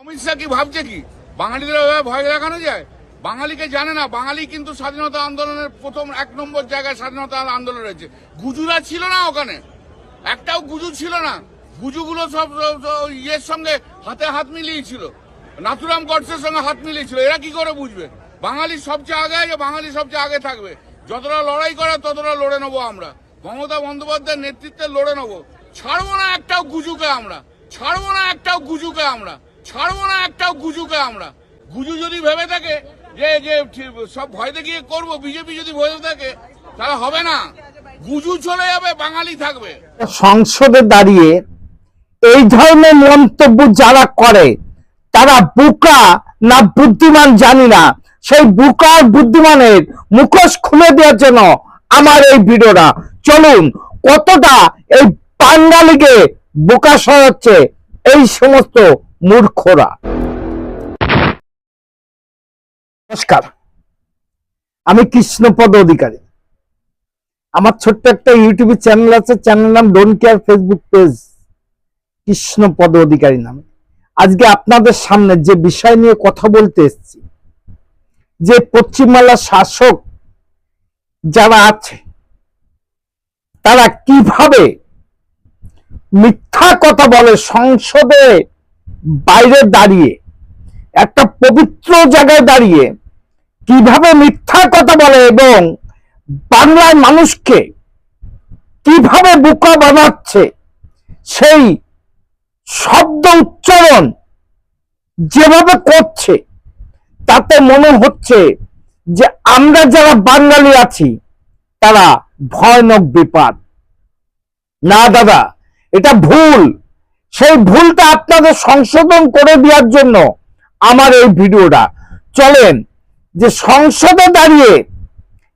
অমিত শাহ কি ভাবছে কি? বাঙালিদের ভয় দেখানো যায়? বাঙালিকে জানে না, বাঙালি কিন্তু স্বাধীনতা আন্দোলনের প্রথম এক নম্বর জায়গায় স্বাধীনতা আন্দোলন রয়েছে। গুজুরা ছিল না ওখানে। একটাও গুজু ছিল না। গুজুগুলো সব ইয়ের সঙ্গে হাতে হাত মিলিয়েছিল নাথুরাম গডসের সঙ্গে হাত মিলিয়েছিল এরা কি করে বুঝবে? বাঙালি সবচেয়ে আগে আছে বাঙালি সবচেয়ে আগে থাকবে। যতটা লড়াই করে ততটা লড়ে নেব আমরা। মমতা বন্দ্যোপাধ্যায়ের নেতৃত্বে লড়ে নেব। ছাড়বো না একটাও গুজুকে আমরা। ছাড়বো না একটাও গুজুকে আমরা। ছাড়বো না একটাও গুজুকে আমরা। গুজু যদি ভেবে থাকে যে যে সব ভয় দেখিয়ে করব, বিজেপি যদি ভেবে থাকে, তাহলে হবে না। গুজু চলে যাবে, বাঙালি থাকবে। সংসদে দাঁড়িয়ে এই ধরনের মন্তব্য যারা করে, তারা বুকা না বুদ্ধিমান জানি না। সেই বুকা বুদ্ধিমানের মুখোশ খুলে দেওয়ার জন্য আমার এই ভিডিওটা। চলুন, কতটা এই বাঙালিকে বোকা সরাচ্ছে এই সমস্ত মূর্খরা। নমস্কার। আমি কৃষ্ণপদ অধিকারী। আমার ছোট্ট একটা ইউটিউব চ্যানেল আছে চ্যানেল নাম don't care Facebook page Krishna Pada Adhikari নামে। আজকে আপনাদের সামনে যে বিষয় নিয়ে কথা বলতে এসেছি, যে পশ্চিমবাংলার শাসক যারা আছে, তারা কীভাবে মিথ্যা কথা বলে সংসদে বাইরে দাঁড়িয়ে, একটা পবিত্র জায়গায় দাঁড়িয়ে কীভাবে মিথ্যা কথা বলে এবং বাংলার মানুষকে কীভাবে বোকা বানাচ্ছে, সেই শব্দ উচ্চারণ যেভাবে করছে, তাতে মনে হচ্ছে যে আমরা যারা বাঙালি আছি, তারা ভয়ানক বিপদ। না দাদা, এটা ভুল। সেই ভুলটা আপনাদের সংশোধন করে দেওয়ার জন্য আমার এই ভিডিওটা। চলেন, যে সংসদে দাঁড়িয়ে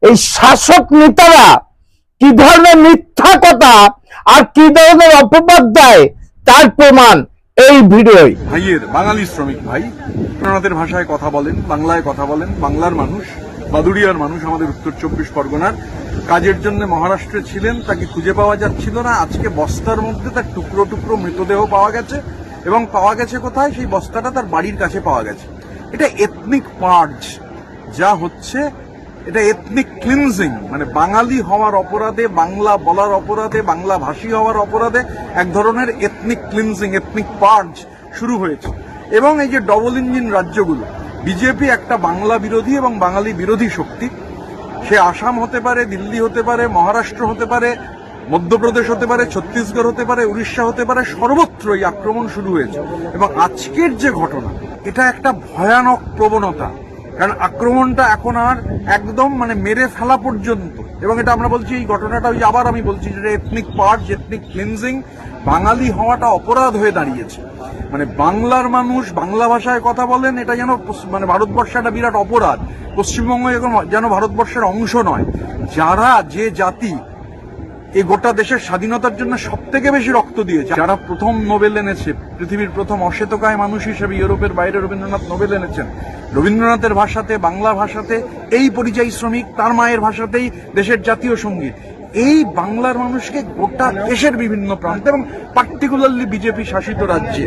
এই শাসক নেতারা কি ধরনের মিথ্যা কথা আর কি ধরনের অপবাদ দেয় তার প্রমাণ এই ভিডিওয়। ভাইয়ের বাঙালি শ্রমিক ভাই, আপনাদের ভাষায় কথা বলেন, বাংলায় কথা বলেন, বাংলার মানুষ, বাদুড়িয়ার মানুষ, আমাদের উত্তর চব্বিশ পরগনার কাজের জন্য মহারাষ্ট্রে ছিলেন, তাকে খুঁজে পাওয়া যাচ্ছিল না। আজকে বস্তার মধ্যে তার টুকরো টুকরো মৃতদেহ পাওয়া গেছে এবং পাওয়া গেছে কোথায়? সেই বস্তাটা তার বাড়ির কাছে পাওয়া গেছে। এটা এথনিক পার্জ যা হচ্ছে, এটা এথনিক ক্লিনজিং মানে বাঙালি হওয়ার অপরাধে, বাংলা বলার অপরাধে, বাংলা ভাষী হওয়ার অপরাধে এক ধরনের এথনিক ক্লিনজিং এথনিক পার্জ শুরু হয়েছে। এবং এই যে ডবল ইঞ্জিন রাজ্যগুলো, বিজেপি একটা বাংলা বিরোধী এবং বাঙালি বিরোধী শক্তি সে আসাম হতে পারে, দিল্লি হতে পারে, মহারাষ্ট্র হতে পারে, মধ্যপ্রদেশ হতে পারে, ছত্তিশগড় হতে পারে, উড়িষ্যা হতে পারে, সর্বত্র এই আক্রমণ শুরু হয়েছে। এবং আজকের যে ঘটনা, এটা একটা ভয়ানক প্রবণতা। কারণ আক্রমণটা এখন আর একদম মানে মেরে ফেলা পর্যন্ত এবং এটা আমরা বলছি, এই ঘটনাটা ওই আবার আমি বলছি যেটা ethnic part ethnic cleansing Bengali হওয়াটা অপরাধ হয়ে দাঁড়িয়েছে। মানে বাংলার মানুষ বাংলা ভাষায় কথা বলেন, এটা যেন মানে ভারতবর্ষে একটা বিরাট অপরাধ। পশ্চিমবঙ্গ এখন যেন ভারতবর্ষের অংশ নয়। যারা যে জাতি এই গোটা দেশের স্বাধীনতার জন্য সব থেকে বেশি রক্ত দিয়েছে। যারা প্রথম নোবেল এনেছে, পৃথিবীর প্রথম অশ্বেতকায় মানুষ হিসেবে ইউরোপের বাইরে রবীন্দ্রনাথ নোবেল এনেছেন। রবীন্দ্রনাথের ভাষাতে, বাংলা ভাষাতে, এই পরিযায়ী শ্রমিক, তার মায়ের ভাষাতেই দেশের জাতীয় সংগীত। এই বাংলার মানুষকে গোটা দেশের বিভিন্ন প্রান্তে এবং পার্টিকুলারলি বিজেপি শাসিত রাজ্যে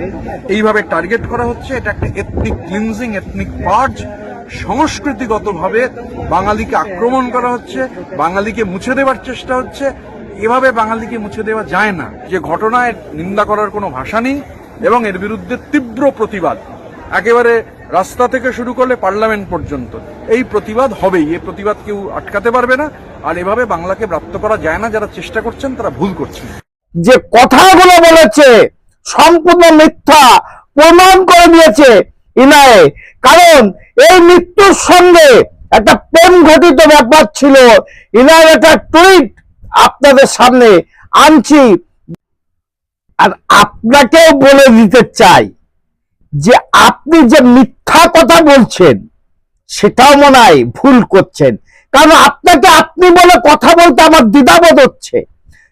এইভাবে টার্গেট করা হচ্ছে। এটা একটা এথনিক ক্লিনজিং এথনিক পার্জ সংস্কৃতিগতভাবে বাঙালিকে আক্রমণ করা হচ্ছে, বাঙালিকে মুছে দেওয়ার চেষ্টা হচ্ছে। এভাবে বাঙালিকে মুছে দেওয়া যায় না। যে ঘটনায় নিন্দা করার কোনো ভাষা নেই এবং এর বিরুদ্ধে তীব্র প্রতিবাদ। একেবারে রাস্তা থেকে শুরু করলে পার্লামেন্ট পর্যন্ত। এই প্রতিবাদ হবেই। এই প্রতিবাদ কেউ আটকাতে পারবে না। আর এভাবে বাংলাকে প্রাপ্ত করা যায় না। যারা চেষ্টা করছেন, তারা ভুল করছেন। যে কথাগুলো বলেছে, সম্পূর্ণ মিথ্যা প্রমাণ করে দিয়েছে ইনায়ে। কারণ এই মৃত্যুর সঙ্গে একটা প্রেম ঘটিত ব্যাপার ছিল। ইনার একটা টুইট আপনাদের সামনে আনছি। আর আপনাকেও বলে দিতে চাই যে আপনি যে মিথ্যা কথা বলছেন, সেটাও মনে হয় ভুল করছেন। কারণ আপনাকে আপনি বলে কথা বলতে আমার দ্বিধাবোধ হচ্ছে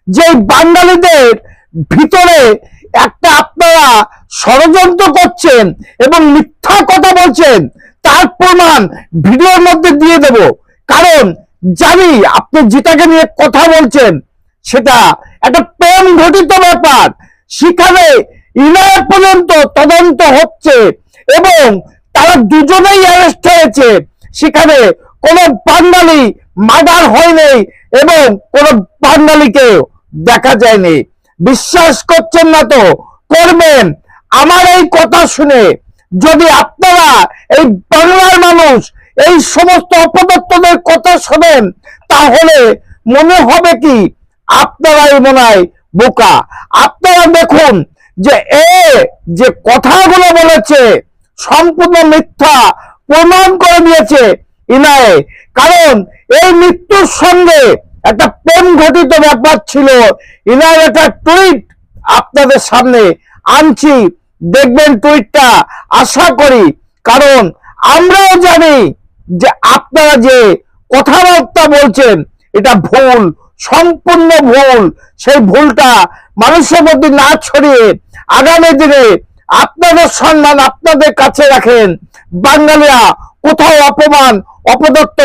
যে বাঙালিদের ভিতরে একটা আপনারা ষড়যন্ত্র করছেন এবং মিথ্যা কথা বলছেন, তার প্রমাণ ভিডিওর মধ্যে দিয়ে দেব। কারণ জানি, আপনি যেটাকে নিয়ে কথা বলছেন, সেটা একটা প্রেম ঘটিত ব্যাপার। সেখানে ইনার পর্যন্ত তদন্ত হচ্ছে এবং তারা দুজনেই অ্যারেস্ট হয়েছে। সেখানে কোনো বাঙালি মার্ডার হয়নি এবং কোনো বাঙালিকে দেখা যায়নি। বিশ্বাস করছেন না তো? করবেন। আমার এই কথা শুনে যদি আপনারা এই বাংলার মানুষ এই সমস্ত অপদত্তদের কথা শোনেন, তাহলে মনে হবে কি? আপনারাই মনে হয় বোকা। আপনারা দেখুন যে এ যে কথাগুলো বলেছে, সম্পূর্ণ মিথ্যা প্রমাণ করে দিয়েছে ইনায়ে। কারণ এই মৃত্যুর সঙ্গে একটা প্রেম ঘটিত ব্যাপার ছিল। ইনার একটা টুইট আপনাদের সামনে আনছি। দেখবেন টুইটটা, আশা করি। কারণ আমরাও জানি যে আপনারা যে কথাবার্তা বলছেন, এটা ভুল, সম্পূর্ণ ভুল। সেই ভুলটা মানুষের মধ্যে না ছড়িয়ে আগামী দিনে আপনাদের সম্মান আপনাদের কাছে রাখেন। বাঙালিরা কোথাও অপমান অপদত্ত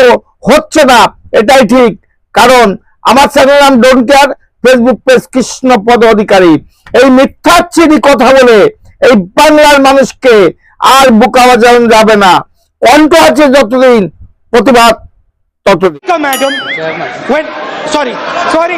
হচ্ছে না, এটাই ঠিক। কারণ আমার চ্যানেল নাম don't care Facebook page Krishnapada Adhikari. এই মিথ্যাচ্ছিরি কথা বলে এই বাংলার মানুষকে আর বোকা বাজানো যাবে না। কণ্ঠ আছে যতদিন প্রতিবাদ ততদিন. When, sorry, sorry.